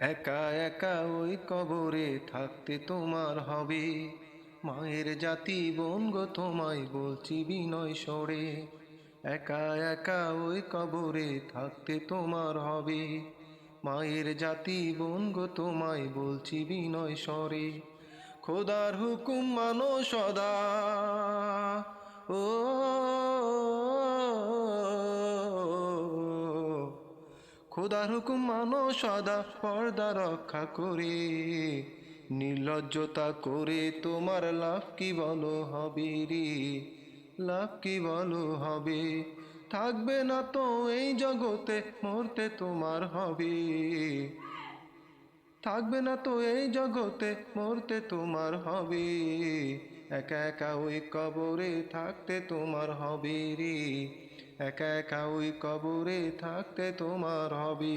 একা একা ওই কবরে থাকতে তোমার হবে। মায়ের জাতি বোন গো, তোমায় বলছি বিনয় সরে একা একা ওই কবরে থাকতে তোমার হবে। মায়ের জাতি বোন গো, তোমায় বলছি বিনয় স্বরে। খোদার হুকুম মানো সদা। খোদার হুকুম মানো সদা পর্দা রক্ষা করে, নির্লজ্জতা করে তোমার লাভ কি বলো হবে রে? লাভ কি বলো হবে? থাকবে না তো এই জগতে মরতে তোমার হবে। থাকবে না তো এই জগতে মরতে তোমার হবে। একা একা ওই কবরে থাকতে তোমার হবে রে একা একা ওই কবরে থাকতে তোমার হবে